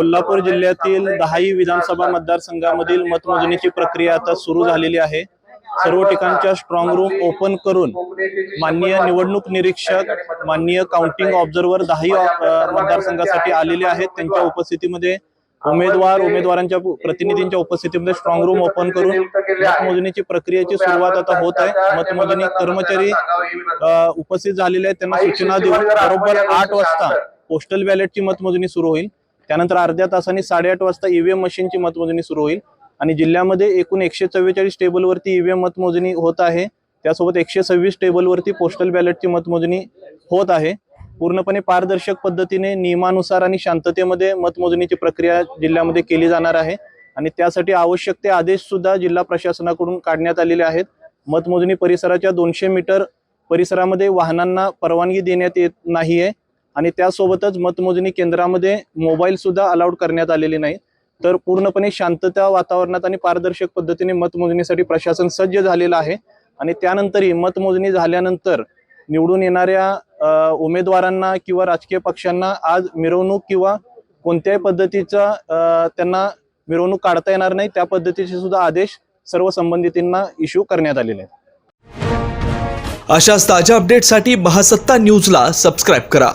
कोल्हापूर जिल्ह्यातील दहाही विधानसभा मतदारसंघामधील मतमोजणीची प्रक्रिया आता सुरू झालेली आहे. सर्व ठिकाणच्या स्ट्रॉंग रूम ओपन करून माननीय निवडणूक निरीक्षक माननीय काउंटिंग ऑब्झर्व्हर दहाही मतदारसंघासाठी आलेले आहेत. त्यांच्या उपस्थितीमध्ये उमेदवार उमेदवारांच्या प्रतिनिधींच्या उपस्थितीमध्ये स्ट्रॉंग रूम ओपन करून मतमोजणीची प्रक्रियेची सुरुवात आता होत आहे. मतमोजणी कर्मचारी उपस्थित झालेले आहेत. त्यांना सूचना देऊन बरोबर आठ वाजता पोस्टल बॅलेटची मतमोजणी सुरू होईल. त्यानंतर अर्ध्या तासांनी साडेआठ वाजता ईव्हीएम मशीनची मतमोजणी सुरू होईल. आणि जिल्ह्यामध्ये एकूण एकशे चव्वेचाळीस टेबलवरती ईव्हीएम मतमोजणी होत आहे. त्यासोबत एकशे सव्वीस टेबलवरती पोस्टल बॅलेटची मतमोजणी होत आहे. पूर्णपणे पारदर्शक पद्धतीने नियमानुसार आणि शांततेमध्ये मतमोजणीची प्रक्रिया जिल्ह्यामध्ये केली जाणार आहे. आणि त्यासाठी आवश्यक ते आदेश सुद्धा जिल्हा प्रशासनाकडून काढण्यात आलेले आहेत. मतमोजणी परिसराच्या दोनशे मीटर परिसरामध्ये वाहनांना परवानगी देण्यात येत नाहीये. आणि त्यासोबतच मतमोजणी केंद्रामध्ये मोबाईल सुद्धा अलाउड करण्यात आलेले नाही. तर पूर्णपणे शांतता वातावरणात आणि पारदर्शक पद्धतीने मतमोजणीसाठी प्रशासन सज्ज झालेलं आहे. आणि त्यानंतरही मतमोजणी झाल्यानंतर निवडून येणाऱ्या उमेदवारांना किंवा राजकीय पक्षांना आज मिरवणूक किंवा कोणत्याही पद्धतीचा त्यांना मिरवणूक काढता येणार नाही. त्या पद्धतीचे सुद्धा आदेश सर्व संबंधितांना इश्यू करण्यात आलेले आहेत. अशाच ताज्या अपडेटसाठी बहासत्ता न्यूजला सबस्क्राईब करा.